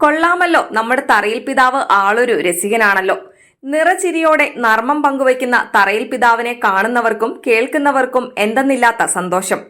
കൊള്ളാമല്ലോ. നമ്മുടെ തറയിൽ പിതാവ് ആളൊരു രസികനാണല്ലോ. നിറചിരിയോടെ നർമ്മം പങ്കുവയ്ക്കുന്ന തറയിൽ പിതാവിനെ കാണുന്നവർക്കും കേൾക്കുന്നവർക്കും എന്തെന്നില്ലാത്ത സന്തോഷം.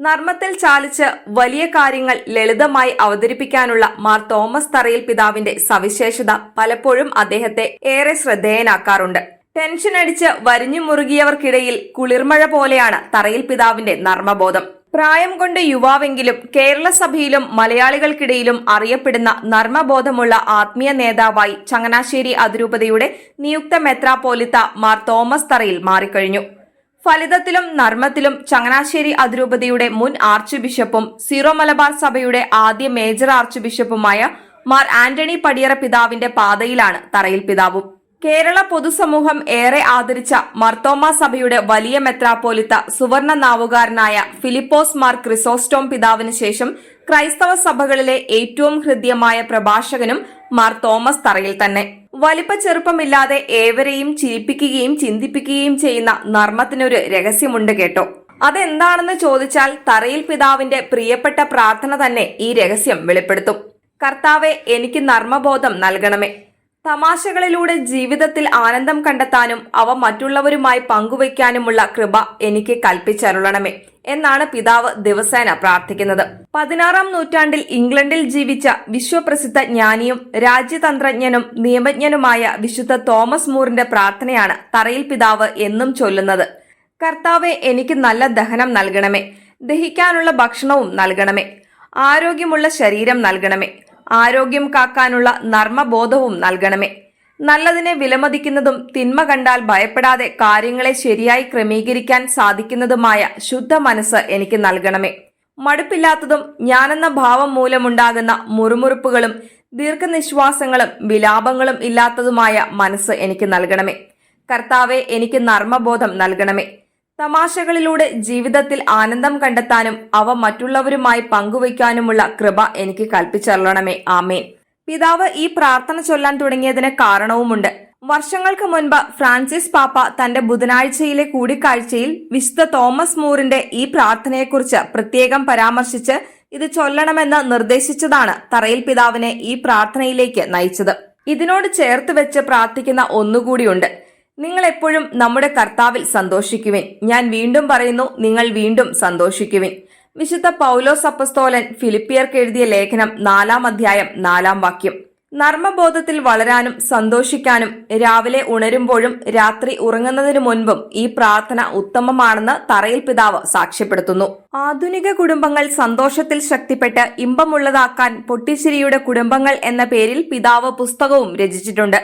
നർമ്മത്തിൽ ചാലിച്ച് വലിയ കാര്യങ്ങൾ ലളിതമായി അവതരിപ്പിക്കാനുള്ള മാർ തോമസ് തറയിൽ പിതാവിന്റെ സവിശേഷത പലപ്പോഴും അദ്ദേഹത്തെ ഏറെ ശ്രദ്ധേയനാക്കാറുണ്ട്. ടെൻഷൻ അടിച്ച് വരിഞ്ഞു മുറുകിയവർക്കിടയിൽ കുളിർമഴ പോലെയാണ് തറയിൽ പിതാവിന്റെ നർമ്മബോധം. പ്രായം കൊണ്ട് യുവാവെങ്കിലും കേരള സഭയിലും മലയാളികൾക്കിടയിലും അറിയപ്പെടുന്ന നർമ്മബോധമുള്ള ആത്മീയ നേതാവായി ചങ്ങനാശ്ശേരി അതിരൂപതയുടെ നിയുക്ത മെത്രാപ്പോലിത്ത മാർ തോമസ് തറയിൽ മാറിക്കഴിഞ്ഞു. ഫലിതത്തിലും നർമ്മത്തിലും ചങ്ങനാശ്ശേരി അതിരൂപതയുടെ മുൻ ആർച്ച് ബിഷപ്പും സീറോ മലബാർ സഭയുടെ ആദ്യ മേജർ ആർച്ച് ബിഷപ്പുമായ മാർ ആന്റണി പടിയറ പിതാവിന്റെ പാതയിലാണ് തറയിൽ പിതാവും. കേരള പൊതുസമൂഹം ഏറെ ആദരിച്ച മർത്തോമ സഭയുടെ വലിയ മെത്രാപ്പോലിത്ത സുവർണ നാവുകാരനായ ഫിലിപ്പോസ് മാർ ക്രിസോസ്റ്റോം പിതാവിന് ശേഷം ക്രൈസ്തവ സഭകളിലെ ഏറ്റവും ഹൃദ്യമായ പ്രഭാഷകനും മാർ തോമസ് തറയിൽ തന്നെ. വലിപ്പ ചെറുപ്പമില്ലാതെ ഏവരെയും ചിരിപ്പിക്കുകയും ചിന്തിപ്പിക്കുകയും ചെയ്യുന്ന നർമ്മത്തിനൊരു രഹസ്യമുണ്ട് കേട്ടോ. അതെന്താണെന്ന് ചോദിച്ചാൽ തറയിൽ പിതാവിന്റെ പ്രിയപ്പെട്ട പ്രാർത്ഥന തന്നെ ഈ രഹസ്യം വെളിപ്പെടുത്തും. കർത്താവെ എനിക്ക് നർമ്മബോധം നൽകണമേ. തമാശകളിലൂടെ ജീവിതത്തിൽ ആനന്ദം കണ്ടെത്താനും അവ മറ്റുള്ളവരുമായി പങ്കുവയ്ക്കാനുമുള്ള കൃപ എനിക്ക് കൽപ്പിച്ചരുളണമേ എന്നാണ് പിതാവ് ദിവസേന പ്രാർത്ഥിക്കുന്നത്. പതിനാറാം നൂറ്റാണ്ടിൽ ഇംഗ്ലണ്ടിൽ ജീവിച്ച വിശ്വപ്രസിദ്ധ ജ്ഞാനിയും രാജ്യതന്ത്രജ്ഞനും നിയമജ്ഞനുമായ വിശുദ്ധ തോമസ് മൂറിന്റെ പ്രാർത്ഥനയാണ് തറയിൽ പിതാവ് എന്നും ചൊല്ലുന്നത്. കർത്താവെ എനിക്ക് നല്ല ദഹനം നൽകണമേ. ദഹിക്കാനുള്ള ഭക്ഷണവും നൽകണമേ. ആരോഗ്യമുള്ള ശരീരം നൽകണമേ. ആരോഗ്യം കാക്കാനുള്ള നർമ്മബോധവും നൽകണമേ. നല്ലതിനെ വിലമതിക്കുന്നതും തിന്മ കണ്ടാൽ ഭയപ്പെടാതെ കാര്യങ്ങളെ ശരിയായി ക്രമീകരിക്കാൻ സാധിക്കുന്നതുമായ ശുദ്ധ മനസ്സ് എനിക്ക് നൽകണമേ. മടുപ്പില്ലാത്തതും ഞാനെന്ന ഭാവം മൂലമുണ്ടാകുന്ന മുറുമുറുപ്പുകളും ദീർഘനിശ്വാസങ്ങളും വിലാപങ്ങളും ഇല്ലാത്തതുമായ മനസ്സ് എനിക്ക് നൽകണമേ. കർത്താവെ എനിക്ക് നർമ്മബോധം നൽകണമേ. തമാശകളിലൂടെ ജീവിതത്തിൽ ആനന്ദം കണ്ടെത്താനും അവ മറ്റുള്ളവരുമായി പങ്കുവയ്ക്കാനുമുള്ള കൃപ എനിക്ക് കൽപ്പിച്ചറിയണമേ ആമേൻ. പിതാവ് ഈ പ്രാർത്ഥന ചൊല്ലാൻ തുടങ്ങിയതിന് കാരണവുമുണ്ട്. വർഷങ്ങൾക്ക് മുൻപ് ഫ്രാൻസിസ് പാപ്പ തന്റെ ബുധനാഴ്ചയിലെ കൂടിക്കാഴ്ചയിൽ വിശുദ്ധ തോമസ് മൂറിന്റെ ഈ പ്രാർത്ഥനയെക്കുറിച്ച് പ്രത്യേകം പരാമർശിച്ച് ഇത് ചൊല്ലണമെന്ന് നിർദ്ദേശിച്ചതാണ് തറയിൽ പിതാവിനെ ഈ പ്രാർത്ഥനയിലേക്ക് നയിച്ചത്. ഇതിനോട് ചേർത്ത് വെച്ച് പ്രാർത്ഥിക്കുന്ന ഒന്നുകൂടിയുണ്ട്. നിങ്ങൾ എപ്പോഴും നമ്മുടെ കർത്താവിൽ സന്തോഷിക്കുവിൻ. ഞാൻ വീണ്ടും പറയുന്നു നിങ്ങൾ വീണ്ടും സന്തോഷിക്കുവിൻ. വിശുദ്ധ പൗലോസ് അപ്പസ്തോലൻ ഫിലിപ്പിയർക്ക് എഴുതിയ ലേഖനം നാലാം അധ്യായം നാലാം വാക്യം. നർമ്മബോധത്തിൽ വളരാനും സന്തോഷിക്കാനും രാവിലെ ഉണരുമ്പോഴും രാത്രി ഉറങ്ങുന്നതിനു മുൻപും ഈ പ്രാർത്ഥന ഉത്തമമാണെന്ന് തറയിൽ പിതാവ് സാക്ഷ്യപ്പെടുത്തുന്നു. ആധുനിക കുടുംബങ്ങൾ സന്തോഷത്തിൽ ശക്തിപ്പെട്ട് ഇമ്പമുള്ളതാക്കാൻ പൊട്ടിച്ചിരിയുടെ കുടുംബങ്ങൾ എന്ന പേരിൽ പിതാവ് പുസ്തകവും രചിച്ചിട്ടുണ്ട്.